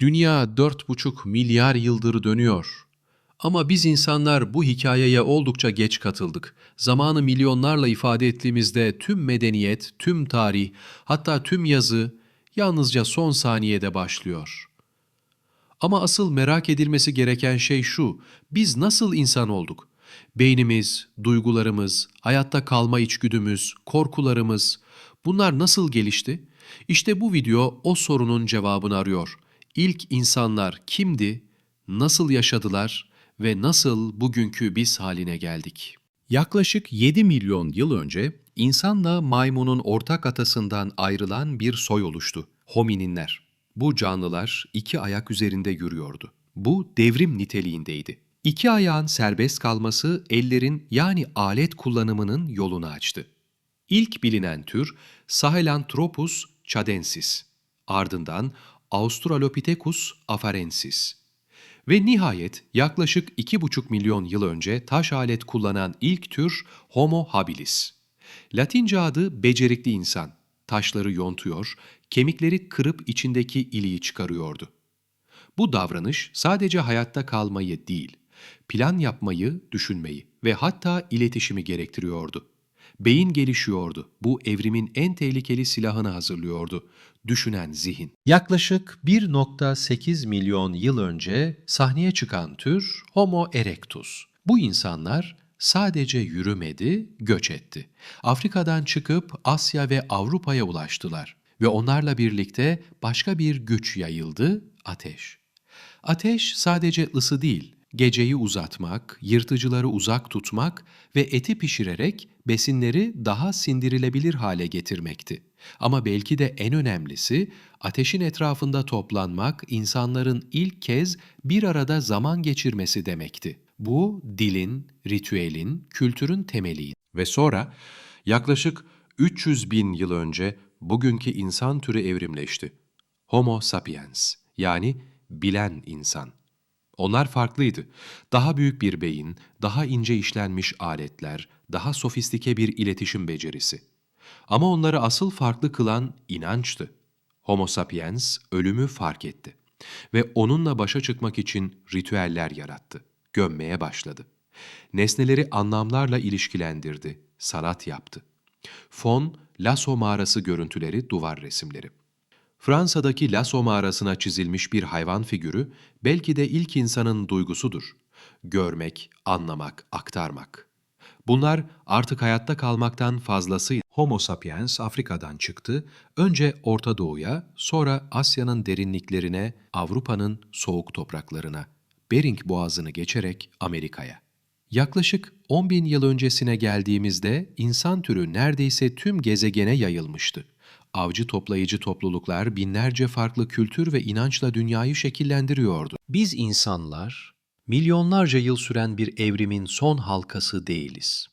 Dünya 4,5 milyar yıldır dönüyor. Ama biz insanlar bu hikayeye oldukça geç katıldık. Zamanı milyonlarla ifade ettiğimizde tüm medeniyet, tüm tarih, hatta tüm yazı yalnızca son saniyede başlıyor. Ama asıl merak edilmesi gereken şey şu, biz nasıl insan olduk? Beynimiz, duygularımız, hayatta kalma içgüdümüz, korkularımız, bunlar nasıl gelişti? İşte bu video o sorunun cevabını arıyor. İlk insanlar kimdi, nasıl yaşadılar ve nasıl bugünkü biz haline geldik? Yaklaşık 7 milyon yıl önce insanla maymunun ortak atasından ayrılan bir soy oluştu. Homininler. Bu canlılar iki ayak üzerinde yürüyordu. Bu devrim niteliğindeydi. İki ayağın serbest kalması ellerin yani alet kullanımının yolunu açtı. İlk bilinen tür Sahelanthropus chadensis, ardından Australopithecus afarensis ve nihayet yaklaşık 2,5 milyon yıl önce taş alet kullanan ilk tür Homo habilis. Latince adı becerikli insan. Taşları yontuyor, kemikleri kırıp içindeki iliği çıkarıyordu. Bu davranış sadece hayatta kalmayı değil, plan yapmayı, düşünmeyi ve hatta iletişimi gerektiriyordu. Beyin gelişiyordu. Bu evrimin en tehlikeli silahını hazırlıyordu. Düşünen zihin. Yaklaşık 1.8 milyon yıl önce sahneye çıkan tür Homo erectus. Bu insanlar sadece yürümedi, göç etti. Afrika'dan çıkıp Asya ve Avrupa'ya ulaştılar ve onlarla birlikte başka bir güç yayıldı, ateş. Ateş sadece ısı değil, geceyi uzatmak, yırtıcıları uzak tutmak ve eti pişirerek besinleri daha sindirilebilir hale getirmekti. Ama belki de en önemlisi ateşin etrafında toplanmak insanların ilk kez bir arada zaman geçirmesi demekti. Bu dilin, ritüelin, kültürün temeliydi. Ve sonra yaklaşık 300 bin yıl önce bugünkü insan türü evrimleşti. Homo sapiens yani bilen insan. Onlar farklıydı. Daha büyük bir beyin, daha ince işlenmiş aletler, daha sofistike bir iletişim becerisi. Ama onları asıl farklı kılan inançtı. Homo sapiens ölümü fark etti ve onunla başa çıkmak için ritüeller yarattı. Gömmeye başladı. Nesneleri anlamlarla ilişkilendirdi, sanat yaptı. Fon, Lasso mağarası görüntüleri, duvar resimleri. Fransa'daki Lasso mağarasına çizilmiş bir hayvan figürü belki de ilk insanın duygusudur. Görmek, anlamak, aktarmak. Bunlar artık hayatta kalmaktan fazlasıydı. Homo sapiens Afrika'dan çıktı, önce Orta Doğu'ya, sonra Asya'nın derinliklerine, Avrupa'nın soğuk topraklarına, Bering Boğazı'nı geçerek Amerika'ya. Yaklaşık 10 bin yıl öncesine geldiğimizde insan türü neredeyse tüm gezegene yayılmıştı. Avcı toplayıcı topluluklar binlerce farklı kültür ve inançla dünyayı şekillendiriyordu. Biz insanlar, milyonlarca yıl süren bir evrimin son halkası değiliz.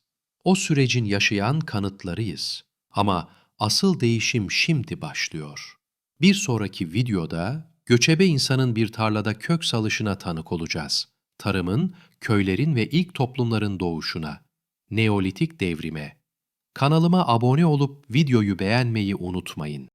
O sürecin yaşayan kanıtlarıyız. Ama asıl değişim şimdi başlıyor. Bir sonraki videoda göçebe insanın bir tarlada kök salışına tanık olacağız. Tarımın, köylerin ve ilk toplumların doğuşuna, Neolitik devrime. Kanalıma abone olup videoyu beğenmeyi unutmayın.